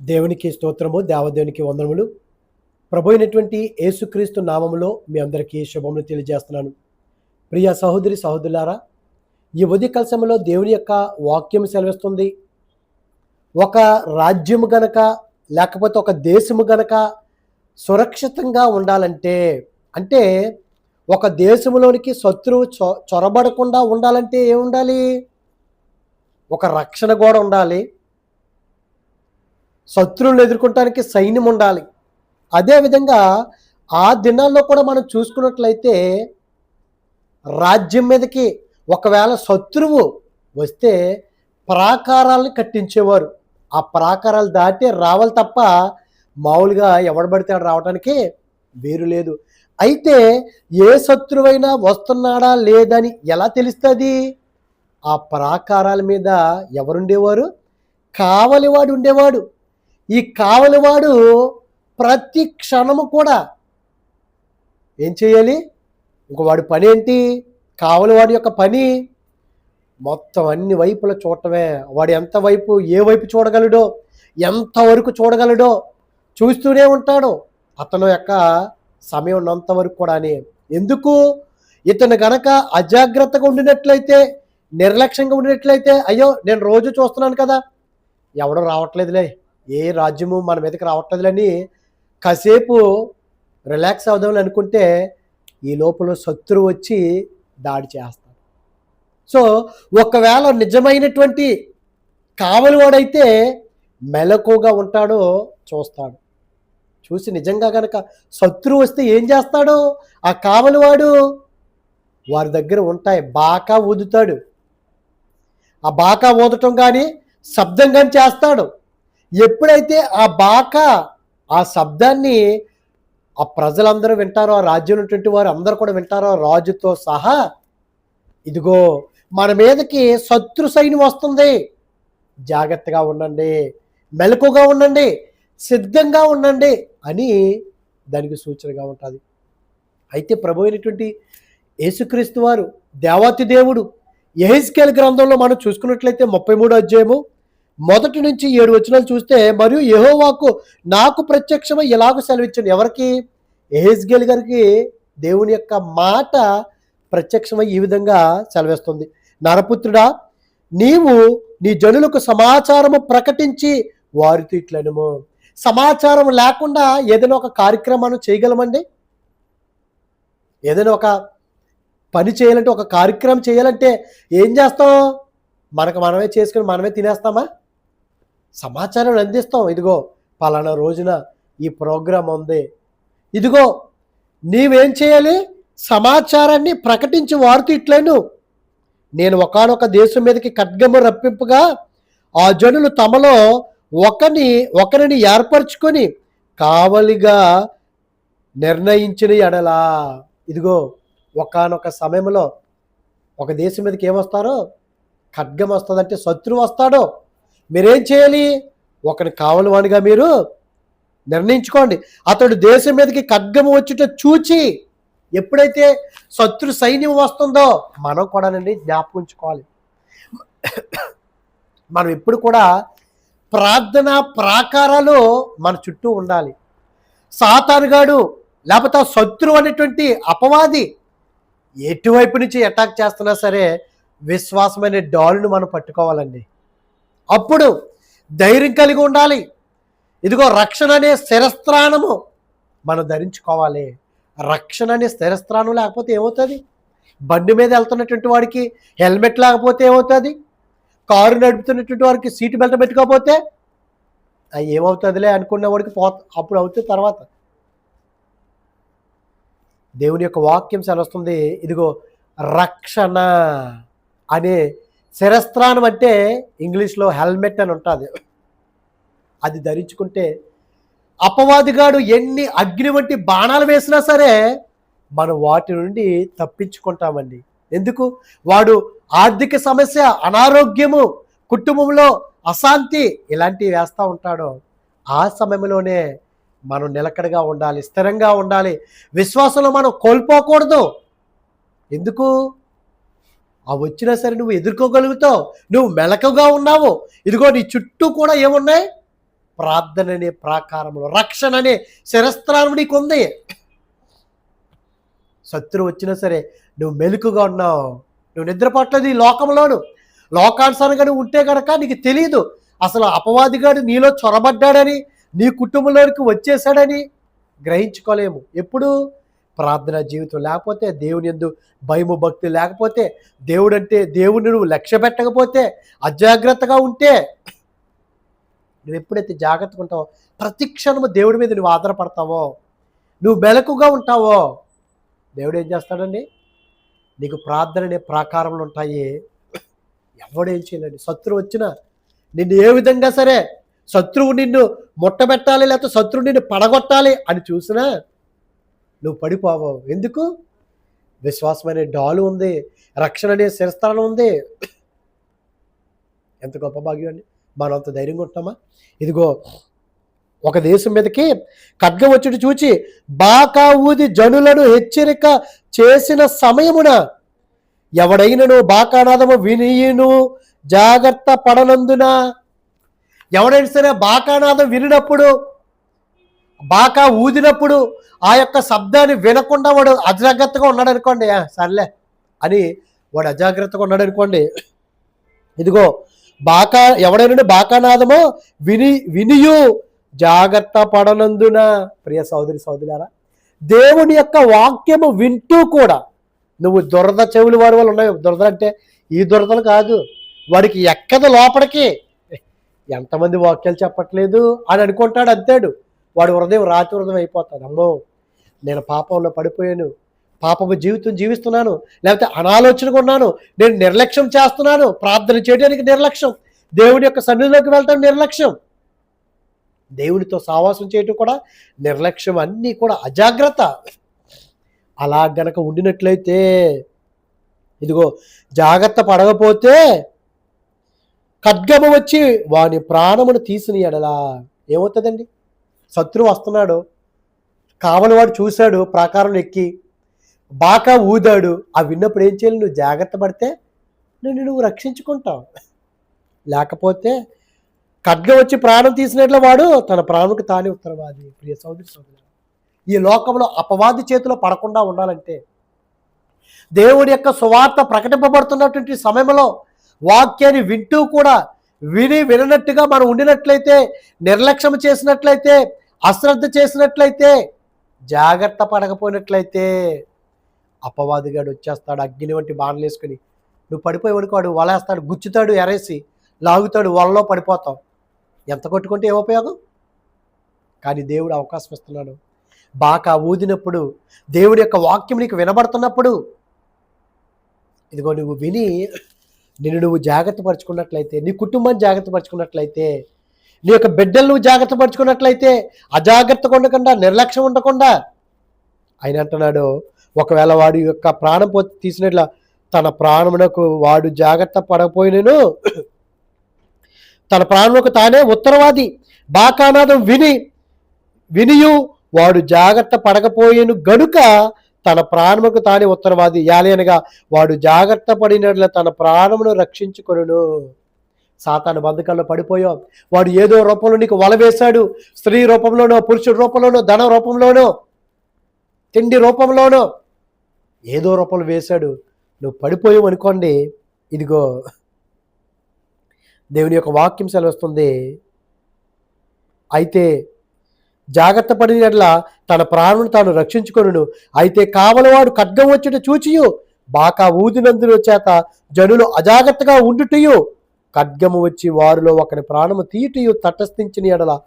దేవునికి స్తోత్రము దేవదేవునికి వందనములు. ప్రభు అయినటువంటి యేసుక్రీస్తు నామములో మీ అందరికీ శుభములు తెలియజేస్తున్నాను. ప్రియ సహోదరి సహోదరులారా ఈ ఉదయ కలసంలో దేవుని యొక్క వాక్యం సెలవిస్తుంది. ఒక రాజ్యము గనక లేకపోతే ఒక దేశము గనక సురక్షితంగా ఉండాలంటే అంటే ఒక దేశంలోనికి శత్రువు చొ చొరబడకుండా ఉండాలంటే ఏముండాలి? ఒక రక్షణ కూడా ఉండాలి. శత్రువులను ఎదుర్కొనడానికి సైన్యం ఉండాలి. అదేవిధంగా ఆ దినాల్లో కూడా మనం చూసుకున్నట్లయితే రాజ్యం మీదకి ఒకవేళ శత్రువు వస్తే ప్రాకారాలను కట్టించేవారు. ఆ ప్రాకారాలు దాటి రావాలి తప్ప మామూలుగా ఎవడు పడితే రావడానికి వేరు లేదు. అయితే ఏ శత్రువైనా వస్తున్నాడా లేదని ఎలా తెలుస్తుంది? ఆ ప్రాకారాల మీద ఎవరుండేవారు? కావలివాడు ఉండేవాడు. ఈ కావలివాడు ప్రతి క్షణము కూడా ఏం చేయాలి? ఇంక వాడి పని ఏంటి? కావలివాడి యొక్క పని మొత్తం అన్ని వైపుల చూడటమే. వాడు ఎంత వైపు ఏ వైపు చూడగలడో ఎంతవరకు చూడగలడో చూస్తూనే ఉంటాడు. అతను యొక్క సమయం ఉన్నంత వరకు కూడా ఎందుకు? ఇతను గనక అజాగ్రత్తగా ఉండినట్లయితే నిర్లక్ష్యంగా ఉండినట్లయితే అయ్యో నేను రోజు చూస్తున్నాను కదా ఎవడో రావట్లేదులే. ఏ రాజ్యము మన మీదకి రావట్లేదులని కాసేపు రిలాక్స్ అవుదామని అనుకుంటే ఈ లోపల శత్రువు వచ్చి దాడి చేస్తాడు. సో ఒకవేళ నిజమైనటువంటి కావలివాడైతే మెలకుగా ఉంటాడో చూస్తాడు. చూసి నిజంగా కనుక శత్రువు వస్తే ఏం చేస్తాడు ఆ కావలివాడు వారి దగ్గర ఉంటాయి. బాకా ఊదుతాడు. ఆ బాకా ఊదటం కానీ శబ్దం కానీ చేస్తాడు. ఎప్పుడైతే ఆ బాకా ఆ శబ్దాన్ని ఆ ప్రజలందరూ వింటారో ఆ రాజ్యం ఉన్నటువంటి వారు అందరూ కూడా వింటారో రాజుతో సహా ఇదిగో మన మీదకి శత్రు సైన్యం వస్తుంది. జాగ్రత్తగా ఉండండి. మెలకుగా ఉండండి. సిద్ధంగా ఉండండి అని దానికి సూచనగా ఉంటుంది. అయితే ప్రభు అయినటువంటి యేసుక్రీస్తు వారు దేవాతి దేవుడు ఎహిస్కేల్ గ్రంథంలో మనం చూసుకున్నట్లయితే ముప్పై మూడు అధ్యాయము మొదటి నుంచి ఏడు వచనాలు చూస్తే మరియు యహోవాకు నాకు ప్రత్యక్షమై ఎలాగో సెలవిచ్చాను? ఎవరికి? ఎహెజ్గేల్ గారికి. దేవుని యొక్క మాట ప్రత్యక్షమై ఈ విధంగా సెలవిస్తుంది. నరపుత్రుడా నీవు నీ జనులకు సమాచారము ప్రకటించి వారితో ఇట్లనము సమాచారం లేకుండా ఏదైనా ఒక కార్యక్రమాన్ని చేయగలమండి? ఏదైనా ఒక పని చేయాలంటే ఒక కార్యక్రమం చేయాలంటే ఏం చేస్తాం? మనకు మనమే చేసుకుని మనమే తినేస్తామా? సమాచారం అందిస్తాం. ఇదిగో పలానా రోజున ఈ ప్రోగ్రాం ఉంది. ఇదిగో నీవేం చేయాలి? సమాచారాన్ని ప్రకటించి వాడుతూ ఇట్లేను. నేను ఒకనొక దేశం మీదకి ఖడ్గము రప్పింపుగా ఆ జనులు తమలో ఒకని ఒకరిని ఏర్పరచుకొని కావలిగా నిర్ణయించిన ఎడలా. ఇదిగో ఒకనొక సమయంలో ఒక దేశం మీదకి ఏమొస్తారో? ఖడ్గం వస్తుందంటే శత్రువు వస్తాడో. మీరేం చేయాలి? ఒకని కావలవాడిగా మీరు నిర్ణయించుకోండి. అతడు దేశం మీదకి ఖడ్గము వచ్చుట చూచి ఎప్పుడైతే శత్రు సైన్యం వస్తుందో మనం కూడానండి జ్ఞాపకించుకోవాలి మనం ఎప్పుడు కూడా ప్రార్థన ప్రాకారాలు మన చుట్టూ ఉండాలి. సాతానుగాడు లేకపోతే ఆ శత్రువు అనేటువంటి అపవాది ఎటువైపు నుంచి అటాక్ చేస్తున్నా సరే విశ్వాసమైన డాలును మనం పట్టుకోవాలండి. అప్పుడు ధైర్యం కలిగి ఉండాలి. ఇదిగో రక్షణ అనే శిరస్త్రాణము మనం ధరించుకోవాలి. రక్షణ అనే స్థిరస్త్రాణం లేకపోతే ఏమవుతుంది? బండి మీద వెళ్తున్నటువంటి వాడికి హెల్మెట్ లేకపోతే ఏమవుతుంది? కారు నడుపుతున్నటువంటి వాడికి సీట్ బెల్ట్ పెట్టుకోకపోతే అవి ఏమవుతుందిలే అనుకున్న వాడికి పో అప్పుడు అవుతుంది తర్వాత. దేవుని యొక్క వాక్యం సెలవుస్తుంది. ఇదిగో రక్షణ అనే శిరస్త్రాణం అంటే ఇంగ్లీష్లో హెల్మెట్ అని ఉంటుంది. అది ధరించుకుంటే అపవాదిగాడు ఎన్ని అగ్ని వంటి బాణాలు వేసినా సరే మనం వాటి నుండి తప్పించుకుంటామండి. ఎందుకు? వాడు ఆర్థిక సమస్య అనారోగ్యము కుటుంబంలో అశాంతి ఇలాంటివి వేస్తూ ఉంటాడో. ఆ సమయంలోనే మనం నిలకడగా ఉండాలి స్థిరంగా ఉండాలి. విశ్వాసంలో మనం కోల్పోకూడదు. ఎందుకు? ఆ వచ్చినా సరే నువ్వు ఎదుర్కోగలుగుతావు. నువ్వు మెలకుగా ఉన్నావు. ఇదిగో నీ చుట్టూ కూడా ఏమున్నాయి? ప్రార్థన అనే ప్రాకారంలో రక్షణ అనే శిరస్త్రానం నీకు ఉంది శత్రువు వచ్చినా సరే నువ్వు మెలుకుగా ఉన్నావు. నువ్వు నిద్రపట్లేదు ఈ లోకంలోను లోకానుసారంగా నువ్వు ఉంటే కనుక నీకు తెలియదు అసలు అపవాదిగాడు నీలో చొరబడ్డాడని నీ కుటుంబంలోనికి వచ్చేసాడని గ్రహించుకోలేము. ఎప్పుడు? ప్రార్థన జీవితం. లేకపోతే దేవుని ఎందు భయము భక్తి లేకపోతే దేవుడు అంటే దేవుని నువ్వు లక్ష్య పెట్టకపోతే అజాగ్రత్తగా ఉంటే నువ్వు ఎప్పుడైతే జాగ్రత్తగా ఉంటావో ప్రతి క్షణము దేవుడి మీద నువ్వు ఆధారపడతావో నువ్వు మెలకుగా ఉంటావో దేవుడు ఏం చేస్తాడండి? నీకు ప్రార్థన అనే ప్రాకారంలో ఉంటాయి. ఎవడేం చేయాలండి. శత్రువు వచ్చినా నిన్ను ఏ విధంగా సరే శత్రువు నిన్ను ముట్టబెట్టాలి లేకపోతే శత్రువు నిన్ను పడగొట్టాలి అని చూసినా నువ్వు పడిపోవావు ఎందుకు? విశ్వాసం అనే డాలు ఉంది రక్షణ అనే శిరస్థానం ఉంది. ఎంత గొప్ప భాగ్యం అండి. మనం అంత ధైర్యంగా ఉంటామా? ఇదిగో ఒక దేశం మీదకి ఖడ్గం వచ్చుడు చూచి బాకా ఊది జనులను హెచ్చరిక చేసిన సమయమున ఎవడైనను బాకానాదము వినియును? జాగ్రత్త పడనందున. ఎవడైనా సరే బాకానాదం వినినప్పుడు బాకా ఊదినప్పుడు ఆ యొక్క శబ్దాన్ని వినకుండా వాడు అజాగ్రత్తగా ఉన్నాడు అనుకోండి. సర్లే అని వాడు అజాగ్రత్తగా ఉన్నాడు అనుకోండి. ఇదిగో బాకా ఎవడైనా బాకానాదమో విని వినియు జాగ్రత్త పడనందున. ప్రియ సోదరి సోదరులారా దేవుని యొక్క వాక్యము వింటూ కూడా నువ్వు దురద చెవులు వారి వాళ్ళు ఉన్నాయి. దురద అంటే ఈ దురదలు కాదు. వాడికి ఎక్కదు లోపలికి. ఎంతమంది వాక్యాలు చెప్పట్లేదు అని అనుకుంటాడు అంతేడు. వాడి హృదయం రాతి హృదయం అయిపోతుంది. అమ్మో నేను పాపంలో పడిపోయాను. పాపపు జీవితం జీవిస్తున్నాను. లేకపోతే అనాలోచనగా ఉన్నాను. నేను నిర్లక్ష్యం చేస్తున్నాను. ప్రార్థన చేయడానికి నిర్లక్ష్యం. దేవుడి యొక్క సన్నిధిలోకి వెళ్ళటం నిర్లక్ష్యం. దేవునితో సావాసం చేయటం కూడా నిర్లక్ష్యం. అన్నీ కూడా అజాగ్రత్త. అలా గనక ఉండినట్లయితే ఇదిగో జాగ్రత్త పడకపోతే ఖడ్గము వచ్చి వాని ప్రాణమును తీసిన ఎడలా ఏమవుతుందండి? శత్రువు వస్తున్నాడు. కావలివాడు చూశాడు ప్రాకారం ఎక్కి బాగా ఊదాడు. ఆ విన్నప్పుడు ఏం చేయాలి? నువ్వు జాగ్రత్త పడితే నిన్ను నువ్వు రక్షించుకుంటావు. లేకపోతే ఖడ్గం వచ్చి ప్రాణం తీసినట్లు వాడు తన ప్రాణంకి తానే ఉత్తరవాది. ప్రియ సోదరి సోదరు ఈ లోకంలో అపవాది చేతిలో పడకుండా ఉండాలంటే దేవుడి యొక్క సువార్త ప్రకటింపబడుతున్నటువంటి సమయంలో వాక్యాన్ని వింటూ కూడా విని విననట్టుగా మనం ఉండినట్లయితే నిర్లక్ష్యం చేసినట్లయితే అశ్రద్ధ చేసినట్లయితే జాగ్రత్త పడకపోయినట్లయితే అపవాదిగాడు వచ్చేస్తాడు అగ్ని వంటి బాణలు వేసుకుని నువ్వు పడిపోయి వలేస్తాడు గుచ్చుతాడు ఎరేసి లాగుతాడు వలలో పడిపోతావు ఎంత కొట్టుకుంటే ఏ ఉపయోగం? కానీ దేవుడు అవకాశం ఇస్తున్నాడు. బాగా ఊదినప్పుడు దేవుడి యొక్క వాక్యం నీకు వినబడుతున్నప్పుడు ఇదిగో నువ్వు విని నిన్ను నువ్వు జాగ్రత్త పరుచుకున్నట్లయితే నీ కుటుంబాన్ని జాగ్రత్త పరుచుకున్నట్లయితే నీ యొక్క బిడ్డలు నువ్వు జాగ్రత్త పరుచుకున్నట్లయితే అజాగ్రత్తగా ఉండకుండా నిర్లక్ష్యం ఉండకుండా ఆయన అంటున్నాడు ఒకవేళ వాడి యొక్క ప్రాణం పో తీసినట్ల తన ప్రాణమునకు వాడు జాగ్రత్త పడకపోయినను తన ప్రాణములకు తానే ఉత్తరవాది బాకానాదం విని వినియు వాడు జాగ్రత్త పడకపోయేను గనుక తన ప్రాణముకు తానే ఉత్తరవాది. యాలేనగా వాడు జాగ్రత్త పడినట్ల తన ప్రాణమును రక్షించుకొను సాతాను బంధకాల్లో పడిపోయావు వాడు ఏదో రూపంలో నీకు వల వేశాడు. స్త్రీ రూపంలోనో పురుషుడి రూపంలోనో ధన రూపంలోనో తిండి రూపంలోనో ఏదో రూపంలో వేశాడు. నువ్వు పడిపోయావు అనుకోండి. ఇదిగో దేవుని యొక్క వాక్యం సెలవుస్తుంది. అయితే జాగ్రత్త పడినట్ల తన ప్రాణును తాను రక్షించుకొనును. అయితే కావలవాడు ఖడ్గం వచ్చుట చూచియు. బాకా ఊదినందున చేత జనులు అజాగ్రత్తగా ఉండుటయు. ఖడ్గము వచ్చి వారిలో ఒకని ప్రాణము తీయుటయు తటస్థించిన ఎడల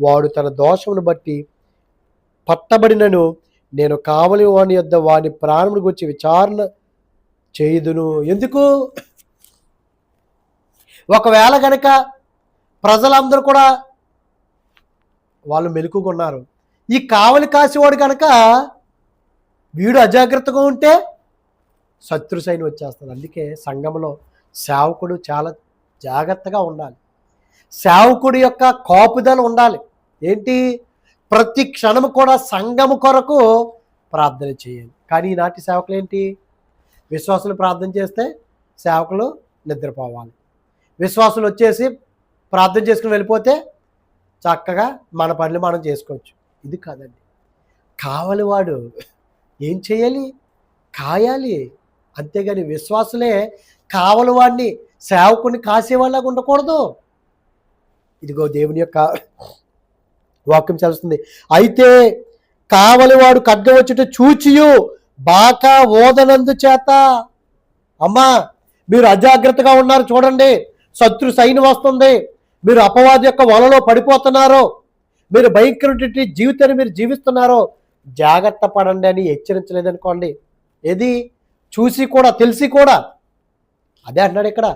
వాడు తన దోషమును బట్టి పట్టబడినను. నేను కావలి వాని యొద్ద వాని ప్రాణమును గురించి విచారణ చేయుదును. ఎందుకు? ఒకవేళ గనక ప్రజలందరూ కూడా వాళ్ళు మెలుకున్నారు ఈ కావలి కాసేవాడు కనుక వీడు అజాగ్రత్తగా ఉంటే శత్రు సైన్యం వచ్చేస్తుంది. అందుకే సంఘంలో సేవకుడు చాలా జాగ్రత్తగా ఉండాలి. సేవకుడి యొక్క కాపుదల ఉండాలి. ఏంటి? ప్రతి క్షణము కూడా సంఘము కొరకు ప్రార్థన చేయాలి. కానీ ఈనాటి సేవకులు ఏంటి? విశ్వాసులు ప్రార్థన చేస్తే సేవకులు నిద్రపోవాలి. విశ్వాసులు వచ్చేసి ప్రార్థన చేసుకుని వెళ్ళిపోతే చక్కగా మన పనులు మనం చేసుకోవచ్చు. ఇది కాదండి. కావలివాడు ఏం చేయాలి? కాయాలి. అంతేగాని విశ్వాసులే కావలివాడిని సేవకుని కాసేవాళ్ళగా ఉండకూడదు. ఇదిగో దేవుని యొక్క వాక్యం చదువుతుంది. అయితే కావలివాడు ఖడ్గం వచ్చుట చూచియు బాకా ఓదనందు చేత. అమ్మా మీరు అజాగ్రత్తగా ఉన్నారు చూడండి. శత్రు సైన్యం వస్తుంది. మీరు అపవాది యొక్క వలలో పడిపోతున్నారో మీరు భయంకరటువంటి జీవితాన్ని మీరు జీవిస్తున్నారో జాగ్రత్త పడండి అని హెచ్చరించలేదనుకోండి. ఏది? చూసి కూడా తెలిసి కూడా. అదే అన్నాడు ఇక్కడ.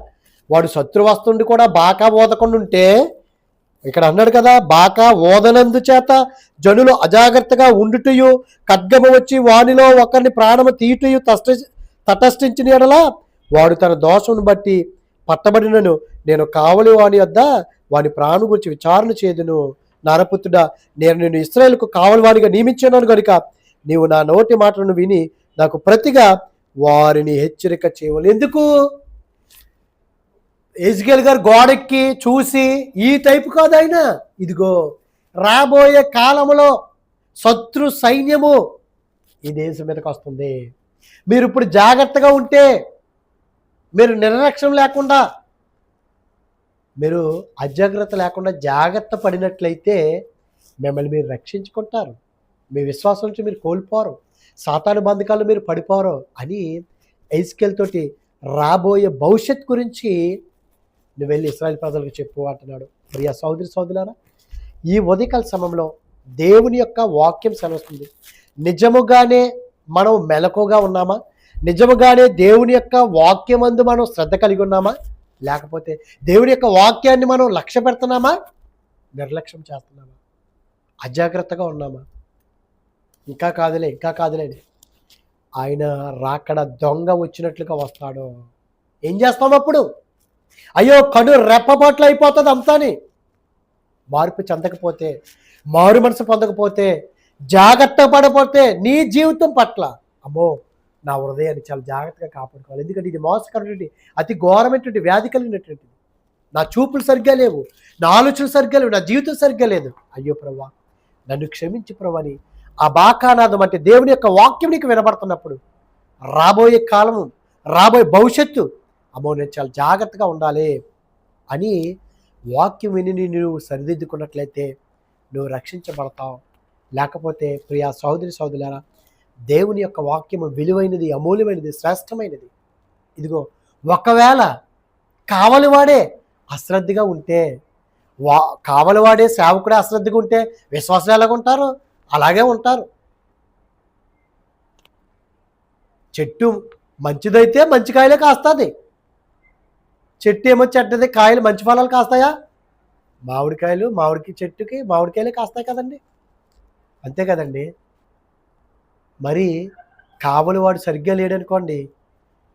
వాడు శత్రు వస్తుండి కూడా బాకా ఓదకుండా ఉంటే ఇక్కడ అన్నాడు కదా బాకా ఓదనందు చేత జనులు అజాగ్రత్తగా ఉండుటయు ఖడ్గము వచ్చి వానిలో ఒకరిని ప్రాణము తీయుటయు తష్ట తటస్థించిన ఎడల వాడు తన దోషమును బట్టి పట్టబడినను. నేను కావలి వాని వద్ద వాని ప్రాణం గురించి విచారణ చేదును నరపుత్రుడా నేను నేను ఇస్రాయేల్కు కావలి నియమించాను నియమించున్నాను గనుక నీవు నా నోటి మాటలను విని నాకు ప్రతిగా వారిని హెచ్చరిక చేయవాలి. ఎందుకు? ఎజ్గేల్ గారు గోడెక్కి చూసి ఈ టైపు కాదు ఆయన. ఇదిగో రాబోయే కాలంలో శత్రు సైన్యము ఈ దేశం మీదకి వస్తుంది. మీరు ఇప్పుడు జాగ్రత్తగా ఉంటే మీరు నిర్లక్ష్యం లేకుండా మీరు అజాగ్రత్త లేకుండా జాగ్రత్త పడినట్లయితే మిమ్మల్ని మీరు రక్షించుకుంటారు. మీ విశ్వాసం నుంచి మీరు కోల్పోరు. సాతాను బంధకాలు మీరు పడిపోరు అని ఐస్కెల్ తోటి రాబోయే భవిష్యత్ గురించి నువ్వు వెళ్ళి ఇస్రాయల్ ప్రజలకు చెప్పు అంటున్నాడు. ప్రియ సోదరి సోదరులారా ఈ ఉదయకాల సమయంలో దేవుని యొక్క వాక్యం సెలవుస్తుంది. నిజముగానే మనం మెలకుగా ఉన్నామా? నిజముగానే దేవుని యొక్క వాక్యమందు మనం శ్రద్ధ కలిగి ఉన్నామా? లేకపోతే దేవుని యొక్క వాక్యాన్ని మనం లక్ష్య పెడుతున్నామా? నిర్లక్ష్యం చేస్తున్నామా? అజాగ్రత్తగా ఉన్నామా? ఇంకా కాదులే ఇంకా కాదులేండి ఆయన రాకడ దొంగ వచ్చినట్లుగా వస్తాడు. ఏం చేస్తాం అప్పుడు? అయ్యో కడు రెప్పపాట్లు అయిపోతుంది అంతాని. మార్పు చెందకపోతే మారు మనసు పొందకపోతే జాగ్రత్త పడపోతే నీ జీవితం పట్ల. అమ్మో నా హృదయాన్ని చాలా జాగ్రత్తగా కాపాడుకోవాలి. ఎందుకంటే ఇది మోసకరమైనటువంటి అతి ఘోరమైనటువంటి వ్యాధి కలిగినటువంటిది. నా చూపులు సరిగ్గా లేవు నా ఆలోచనలు సరిగ్గా లేవు నా జీవితం సరిగ్గా లేదు. అయ్యో ప్రభా నన్ను క్షమించి ప్రభాని ఆ బాకానాదం అంటే దేవుని యొక్క వాక్యం నీకు వినబడుతున్నప్పుడు రాబోయే కాలం రాబోయే భవిష్యత్తు అమ్మో నేను చాలా జాగ్రత్తగా ఉండాలి అని వాక్యం విని నువ్వు సరిదిద్దుకున్నట్లయితే నువ్వు రక్షించబడతావు. లేకపోతే ప్రియా సహోదరి సహోదరులారా దేవుని యొక్క వాక్యము విలువైనది అమూల్యమైనది శ్రేష్టమైనది. ఇదిగో ఒకవేళ కావలివాడే అశ్రద్ధగా ఉంటే వా కావలివాడే సేవకుడే అశ్రద్ధగా ఉంటే విశ్వాసం ఎలాగ ఉంటారు? అలాగే ఉంటారు. చెట్టు మంచిదైతే మంచి కాయలే కాస్తుంది. చెట్టు ఏమో చెడ్డది కాయలు మంచి ఫలాలు కాస్తాయా? మామిడికాయలు మామిడికి చెట్టుకి మామిడికాయలే కాస్తాయి కదండి. అంతే కదండి. మరి కావలి వాడు సరిగ్గా లేడనుకోండి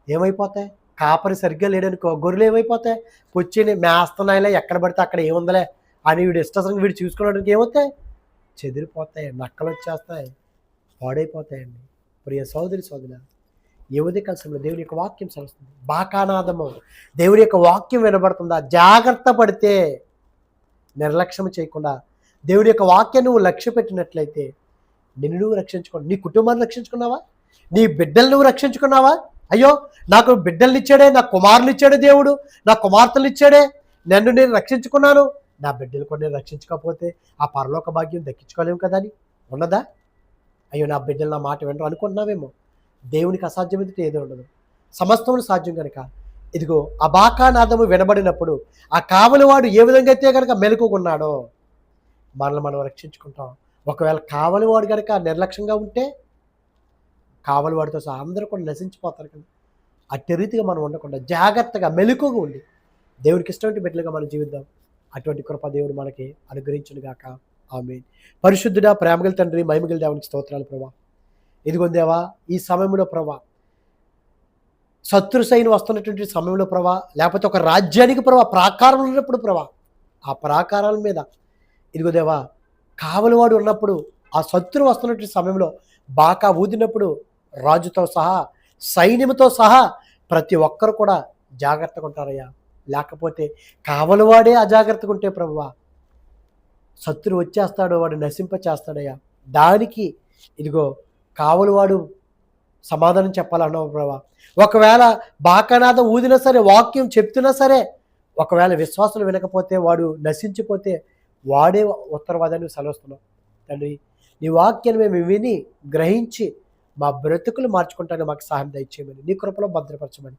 ఏమైపోతాయి? కాపరి సరిగ్గా లేడనుకో గొర్రెలు ఏమైపోతాయి? కూర్చొని మేస్తున్నాయిలే ఎక్కడ పడితే అక్కడ ఏముందలే అని వీడు ఇష్టసంగా వీడు చూసుకోవడానికి ఏమవుతాయి? చెదిరిపోతాయి నక్కలు వచ్చేస్తాయి పాడైపోతాయండి. ప్రియ సోదరి సోదరు యువతి కలసంలో దేవుని యొక్క వాక్యం సరుస్తుంది. బాకానాదము. దేవుని యొక్క వాక్యం వినబడుతుందా? జాగ్రత్త పడితే నిర్లక్ష్యం చేయకుండా దేవుడి యొక్క వాక్యం నువ్వు లక్ష్య పెట్టినట్లయితే నిన్ను నువ్వు రక్షించుకో నీ కుటుంబాన్ని రక్షించుకున్నావా? నీ బిడ్డలు నువ్వు రక్షించుకున్నావా? అయ్యో నాకు బిడ్డల్ని ఇచ్చాడే నా కుమారులు ఇచ్చాడే దేవుడు నా కుమార్తెలు ఇచ్చాడే నన్ను నేను రక్షించుకున్నాను. నా బిడ్డలు కూడా నేను రక్షించకపోతే ఆ పరలోక భాగ్యం దక్కించుకోలేము కదా అని. ఉన్నదా? అయ్యో నా బిడ్డలు నా మాట వినరు అనుకున్నావేమో దేవునికి అసాధ్యం ఎదుట ఏదో ఉండదు. సమస్తమును సాధ్యం కనుక ఇదిగో అబాకానాదము వినబడినప్పుడు ఆ కావలివాడు ఏ విధంగా అయితే కనుక మెలకుకున్నాడో మనల్ని మనం రక్షించుకుంటాం. ఒకవేళ కావలివాడు కనుక నిర్లక్ష్యంగా ఉంటే కావలివాడితో సహా అందరూ కూడా నశించిపోతారు కదా. అట్టి రీతిగా మనం ఉండకుండా జాగ్రత్తగా మెలకుగా ఉండి దేవుడికి ఇష్టమైన బిడ్డలుగా మనం జీవిద్దాం. అటువంటి కృప దేవుడు మనకి అనుగ్రహించును గాక. ఆమె పరిశుద్ధుడా ప్రేమగల తండ్రి మహిమగల దేవునికి స్తోత్రాలు ప్రభా. ఇదిగొందేవా ఈ సమయంలో ప్రభా శత్రు వస్తున్నటువంటి సమయంలో ప్రభా లేకపోతే ఒక రాజ్యానికి ప్రభా ప్రాకారం ఉన్నప్పుడు ప్రభా ఆ ప్రాకారాల మీద ఇదిగో దేవా కావలివాడు ఉన్నప్పుడు ఆ శత్రువు వస్తున్నటువంటి సమయంలో బాకా ఊదినప్పుడు రాజుతో సహా సైన్యంతో సహా ప్రతి ఒక్కరు కూడా జాగ్రత్తగా ఉంటారయ్యా. లేకపోతే కావలివాడే అజాగ్రత్తగా ఉంటే ప్రభువా శత్రువు వచ్చేస్తాడు వాడు నశింప చేస్తాడయ్యా. దానికి ఇదిగో కావలివాడు సమాధానం చెప్పాలన్నావు ప్రభా ఒకవేళ బాకానాథం ఊదినా సరే వాక్యం చెప్తున్నా సరే ఒకవేళ విశ్వాసం వినకపోతే వాడు నశించిపోతే వాడే ఉత్తరవాదాన్ని సెలవుస్తున్నావు. తండ్రి నీ వాక్యాన్ని మేము విని గ్రహించి మా బ్రతుకులు మార్చుకుంటానికి మాకు సహాయం దయచేయమని నీ కృపలో భద్రపరచమని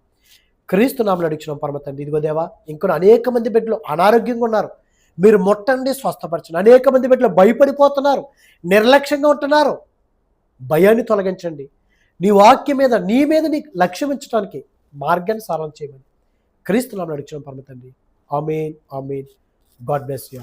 క్రీస్తు నామలు అడిగినాం పరమ తండ్రి. ఇదిగో దేవా ఇంకా అనేక మంది బిడ్డలు అనారోగ్యంగా ఉన్నారు. మీరు ముట్టండి స్వస్థపరచండి. అనేక మంది బిడ్డలు భయపడిపోతున్నారు నిర్లక్ష్యంగా ఉంటున్నారు. భయాన్ని తొలగించండి. నీ వాక్యం మీద నీ మీద నీ లక్ష్యం ఉంచడానికి మార్గాన్ని సారం చేయమని క్రీస్తు నామలు అడిగినాం పరమ తండ్రి. Amen amen. God bless you.